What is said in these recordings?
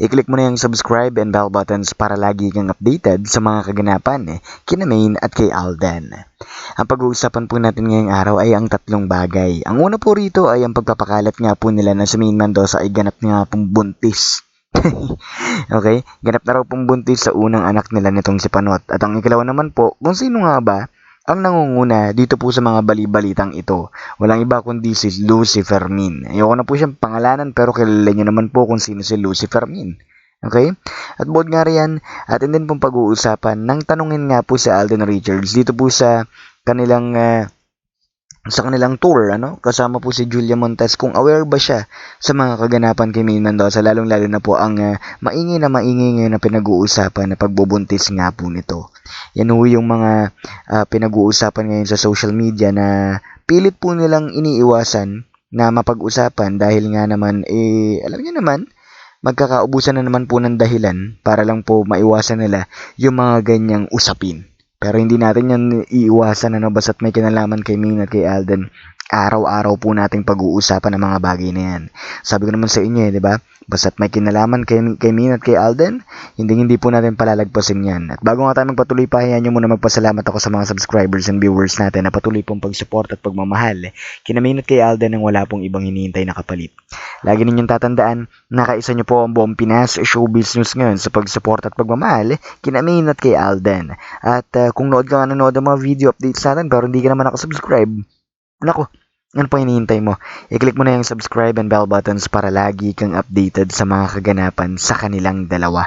i-click mo na yung subscribe and bell buttons para lagi kang updated sa mga kaganapan kina Maine at kay Alden. Ang pag-uusapan po natin ngayong araw ay ang tatlong bagay. Ang una po rito ay ang pagpapakalat nga po nila na si Maine Mendoza ay ganap nga pong buntis. okay? Ganap na raw pong buntis sa unang anak nila nitong si Panot. At ang ikalawa naman po, kung sino nga ba ang nangunguna dito po sa mga balibalitang ito. Walang iba kundi si Lucy Fermin. Ayoko na po siyang pangalanan pero kilala niyo naman po kung sino si Lucy Fermin. Okay? At bukod nga riyan, atin din pong pag-uusapan nang tanungin nga po si Alden Richards dito po sa kanilang ah, sa kanilang tour, ano? Kasama po si Julia Montes kung aware ba siya sa mga kaganapan kay Maine Mendoza, lalong-lalo na po ang ah, maingay na maingay ngayon na pinag-uusapan na pagbubuntis nga po nito. Yan ho yung mga ah, pinag-uusapan ngayon sa social media na pilit po nilang iniiwasan na mapag-usapan dahil nga naman, eh, alam niyo naman, magkakaubusan na naman po ng dahilan para lang po maiwasan nila yung mga ganyang usapin. Pero hindi natin yan iiwasan ano basta't may kinalaman kay Ming at kay Alden. Araw-araw po nating pag-uusapan ng mga bagay na yan. Sabi ko naman sa inyo eh, di ba? Basta't may kinalaman kay, kay Min at kay Alden, hindi hindi po natin palalagpasin yan. At bago nga tayo magpatuloy pa, hayaan nyo muna magpasalamat ako sa mga subscribers and viewers natin na patuloy pong pag-support at pagmamahal. Kina Min at kay Alden nang wala pong ibang hinihintay na kapalit. Lagi ninyong tatandaan, nakaisa niyo po ang buong Pinas Showbiz News ngayon sa pag-support at pagmamahal kina Min at kay Alden. At uh, kung nood ka nga nanood ng mga video updates natin pero hindi ka naman nakasubscribe, nako, ano pa hinihintay mo? I-click mo na yung subscribe and bell buttons para lagi kang updated sa mga kaganapan sa kanilang dalawa.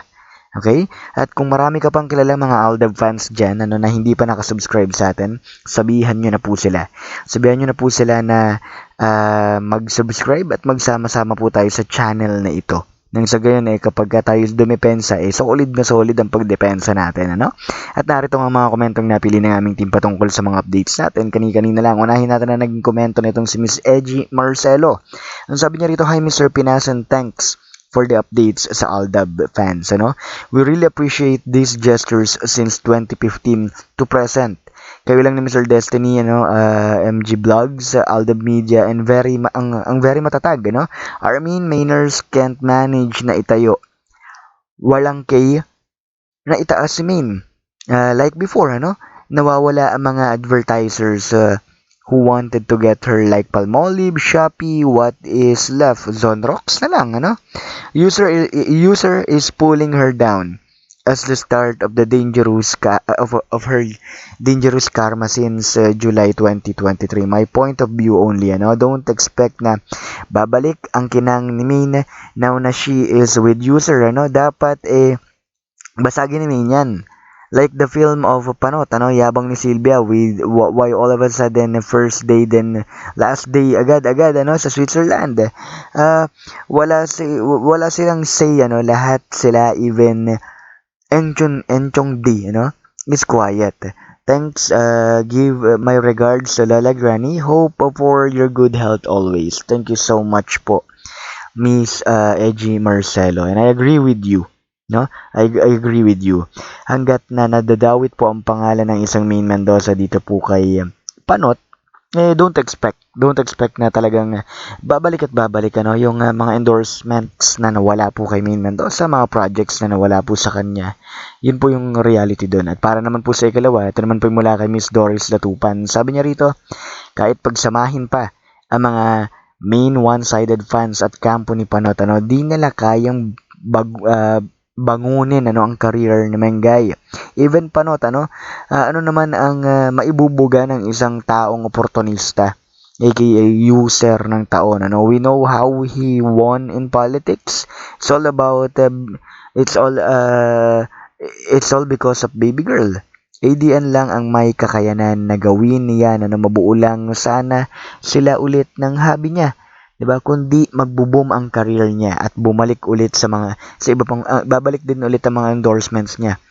Okay? At kung marami ka pang kilala mga Aldab fans dyan ano, na hindi pa nakasubscribe sa atin, sabihan nyo na po sila. Sabihan nyo na po sila na ah, mag-subscribe at magsama-sama po tayo sa channel na ito. Nang sa gayon eh, kapag ka tayo dumepensa, eh, solid na solid ang pagdepensa natin, ano? At narito ang mga komentong napili ng aming team patungkol sa mga updates natin. Kani-kanina lang, unahin natin na naging komento nitong si Miss Edgy Marcelo. Ang sabi niya rito, Hi Mr. Pinasan, thanks for the updates sa Aldab fans, ano? We really appreciate these gestures since 2015 to present. Kayo lang ni Mr. Destiny, ano, uh, MG Vlogs, uh, Aldab Media, and very, ma- ang, ang very matatag, ano? Armin Mainers can't manage na itayo. Walang kay na itaas si Main. Uh, like before, ano? Nawawala ang mga advertisers uh, who wanted to get her like Palmolive, Shopee, what is left? Zonrox na lang, ano? User user is pulling her down as the start of the dangerous ka- of, of her dangerous karma since uh, July 2023. My point of view only, ano? Don't expect na babalik ang kinang ni Main now na she is with user, ano? Dapat eh basagin ni Main yan. Like the film of Panot, ano, yabang ni Silvia with wh- why all of a sudden first day then last day agad-agad ano sa Switzerland. Ah, wala si wala silang say ano, lahat sila even Enchong Enchong D, ano, is quiet. Thanks, uh, give uh, my regards to Lala Granny. Hope for your good health always. Thank you so much po, Miss uh, Edgy Marcelo. And I agree with you. No? I, I agree with you. Hanggat na nadadawit po ang pangalan ng isang main Mendoza dito po kay um, Panot, eh, don't expect, don't expect na talagang uh, babalik at babalik ano, yung uh, mga endorsements na nawala po kay Main Mendoza, mga projects na nawala po sa kanya. Yun po yung reality doon. At para naman po sa ikalawa, ito naman po mula kay Miss Doris Latupan. Sabi niya rito, kahit pagsamahin pa ang mga main one-sided fans at kampo ni Panot, ano, di nila kayang bag, uh, bangunin ano ang career ni Mengay. Even panot ano, ah, ano naman ang ah, maibubuga ng isang taong oportunista aka user ng taon ano. We know how he won in politics. It's all about um, it's all uh, it's all because of baby girl. ADN lang ang may kakayanan na gawin niya na mabuo lang sana sila ulit ng habi niya 'di ba? Kundi magbo-boom ang career niya at bumalik ulit sa mga sa iba pang ah, babalik din ulit ang mga endorsements niya.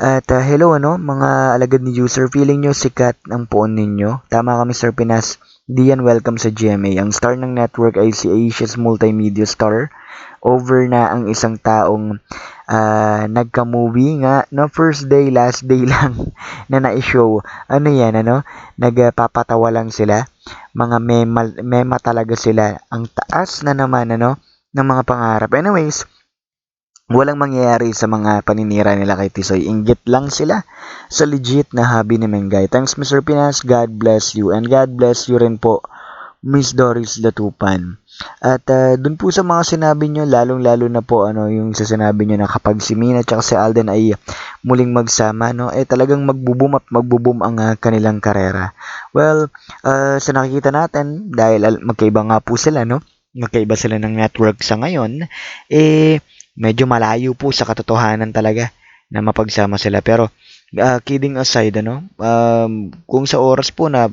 At ah, hello ano, mga alagad ni user, feeling nyo sikat ang poon ninyo? Tama kami Sir Pinas. Diyan welcome sa GMA. Ang star ng network ay si Asia's multimedia star. Over na ang isang taong ah, nagka-movie nga no first day last day lang na na-show. Ano 'yan ano? Nagpapatawa lang sila. Mga mema, mema talaga sila. Ang taas na naman ano ng mga pangarap. Anyways, walang mangyayari sa mga paninira nila kay Tisoy. Inggit lang sila sa legit na hobby ni Mengay. Thanks Mr. Pinas. God bless you. And God bless you rin po Miss Doris Latupan. At uh, dun po sa mga sinabi nyo, lalong-lalo na po ano, yung sa sinabi nyo na kapag si Mina at si Alden ay muling magsama, no, eh talagang magbuboom at magbuboom ang uh, kanilang karera. Well, uh, sa nakikita natin, dahil magkaiba nga po sila, no, magkaiba sila ng network sa ngayon, eh, medyo malayo po sa katotohanan talaga na mapagsama sila. Pero, uh, kidding aside, ano, um, kung sa oras po na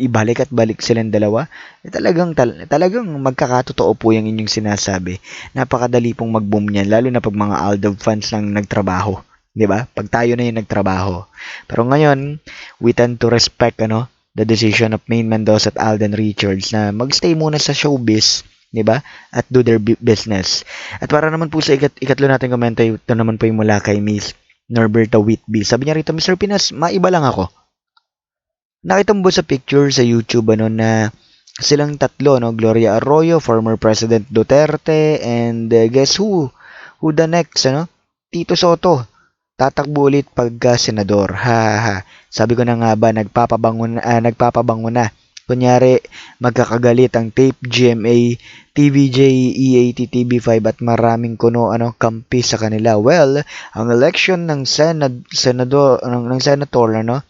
ibalik at balik silang dalawa, eh, talagang tal- talagang magkakatotoo po yung inyong sinasabi. Napakadali pong mag-boom niyan, lalo na pag mga Aldo fans lang nagtrabaho. 'di ba? Pag tayo na yung nagtrabaho. Pero ngayon, we tend to respect ano, the decision of Main Mendoza at Alden Richards na magstay muna sa showbiz, 'di ba? At do their bu- business. At para naman po sa ikat ikatlo natin komento, ito naman po yung mula kay Miss Norberta Whitby. Sabi niya rito, Mr. Pinas, maiba lang ako. Nakita ba sa picture sa YouTube ano na silang tatlo no Gloria Arroyo, former President Duterte and uh, guess who? Who the next ano? Tito Soto. Tatakbo ulit pagka senador. Ha ha. Sabi ko na nga ba nagpapabango na, ah, nagpapabango na. Kunyari, magkakagalit ang tape, GMA, TVJ, EAT, TV5 at maraming kuno ano kampi sa kanila. Well, ang election ng senad senador ng, ng senator ano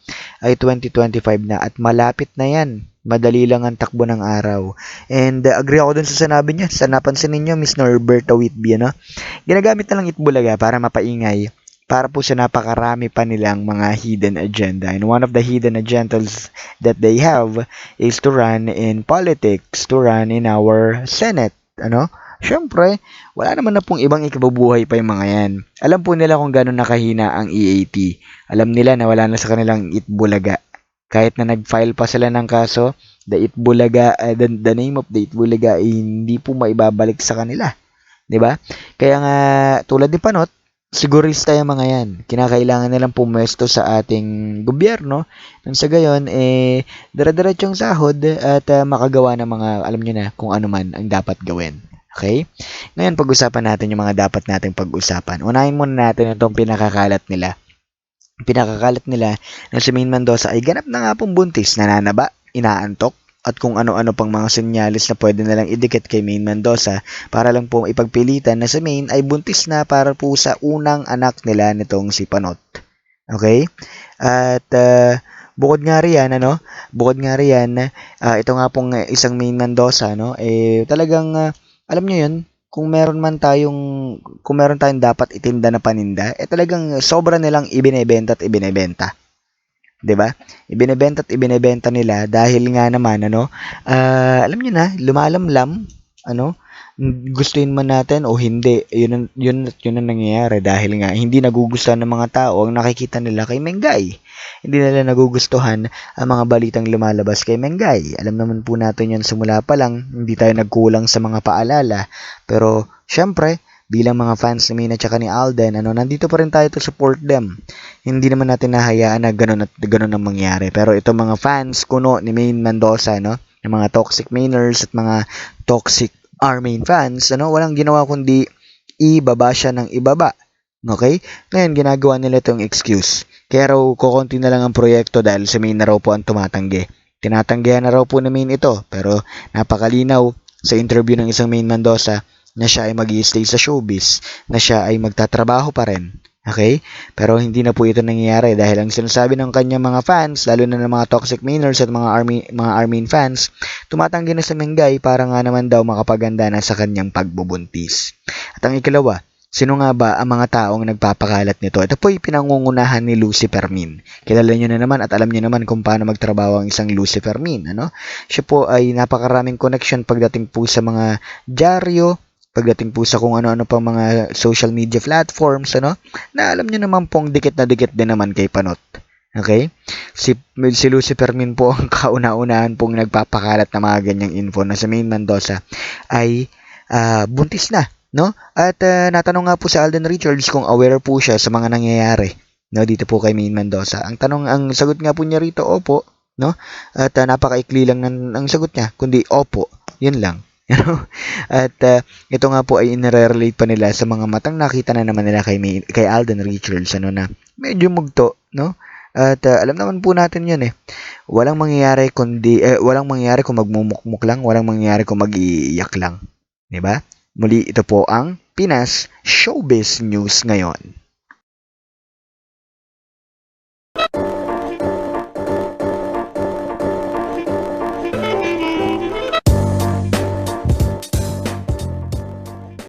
ay 2025 na at malapit na 'yan. Madali lang ang takbo ng araw. And uh, agree ako dun sa sinabi niya. Sa napansin ninyo, Miss Norberta Whitby, ano? Ginagamit na lang itbulaga para mapaingay para po sa napakarami pa nilang mga hidden agenda. And one of the hidden agendas that they have is to run in politics, to run in our Senate. Ano? Siyempre, wala naman na pong ibang ikabubuhay pa yung mga yan. Alam po nila kung gano'n nakahina ang EAT. Alam nila na wala na sa kanilang itbulaga. Kahit na nag-file pa sila ng kaso, the itbulaga, uh, the, the name of the itbulaga ay hindi po maibabalik sa kanila. 'Di ba? Kaya nga, tulad ni Panot, sigurista yung mga yan. Kinakailangan nilang pumwesto sa ating gobyerno. Nang sa gayon, eh, dire-diretsong sahod at uh, makagawa ng mga, alam nyo na, kung ano man ang dapat gawin. Okay? Ngayon, pag-usapan natin yung mga dapat nating pag-usapan. Unahin muna natin itong pinakakalat nila. Pinakakalat nila na si Main Mendoza ay ganap na nga pong buntis, nananaba, inaantok, at kung ano-ano pang mga senyalis na pwede nalang idikit kay Main Mendoza para lang po ipagpilitan na si Main ay buntis na para po sa unang anak nila nitong si Panot. Okay? At uh, bukod nga riyan, ano, bukod nga riyan, uh, ito nga pong isang Main Mendoza, no, eh talagang, uh, alam nyo yun, kung meron man tayong kung meron tayong dapat itinda na paninda, eh talagang sobra nilang ibinebenta at ibinebenta. 'Di ba? Ibinebenta at ibinebenta nila dahil nga naman ano, uh, alam niyo na, lumalamlam, ano, gustuin man natin o hindi, yun yun, yun ang nangyayari dahil nga hindi nagugustuhan ng mga tao ang nakikita nila kay Mengay. Hindi nila nagugustuhan ang mga balitang lumalabas kay Mengay. Alam naman po natin yan simula pa lang, hindi tayo nagkulang sa mga paalala. Pero, syempre, bilang mga fans ni Mina at ni Alden, ano, nandito pa rin tayo to support them. Hindi naman natin nahayaan na ganun at ganun ang mangyari. Pero ito mga fans kuno ni Main Mendoza, no, ng mga toxic mainers at mga toxic Armain fans, ano, walang ginawa kundi ibaba siya ng ibaba. Okay? Ngayon, ginagawa nila itong excuse. Kaya raw, kukunti na lang ang proyekto dahil si Main na raw po ang tumatanggi. Tinatanggihan na raw po ni Main ito, pero napakalinaw sa interview ng isang Main Mendoza na siya ay mag stay sa showbiz, na siya ay magtatrabaho pa rin. Okay? Pero hindi na po ito nangyayari dahil ang sinasabi ng kanyang mga fans, lalo na ng mga toxic mainers at mga army mga Armin fans, tumatanggi na sa Mengay para nga naman daw makapaganda na sa kanyang pagbubuntis. At ang ikalawa, Sino nga ba ang mga taong nagpapakalat nito? Ito po ay pinangungunahan ni Lucifer Min. Kilala nyo na naman at alam nyo naman kung paano magtrabaho ang isang Lucifer Min. Ano? Siya po ay napakaraming connection pagdating po sa mga dyaryo, pagdating po sa kung ano-ano pang mga social media platforms, ano? Na alam nyo naman pong dikit na dikit din naman kay Panot. Okay? Si, si Lucifer Min po ang kauna-unahan pong nagpapakalat ng mga ganyang info na sa Main Mendoza ay ah, buntis na no? At ah, natanong nga po si Alden Richards kung aware po siya sa mga nangyayari no dito po kay Main Mendoza. Ang tanong ang sagot nga po niya rito opo, no? At ah, napakaikli lang ng ang sagot niya, kundi opo. 'Yun lang. You know? At ah, ito nga po ay inire-relate pa nila sa mga matang nakita na naman nila kay kay Alden Richards ano na medyo mugto, no? At ah, alam naman po natin 'yun eh. Walang mangyayari kundi eh, walang mangyayari kung magmumukmuk lang, walang mangyayari kung mag-iiyak lang. 'Di ba? Muli ito po ang Pinas Showbiz News ngayon.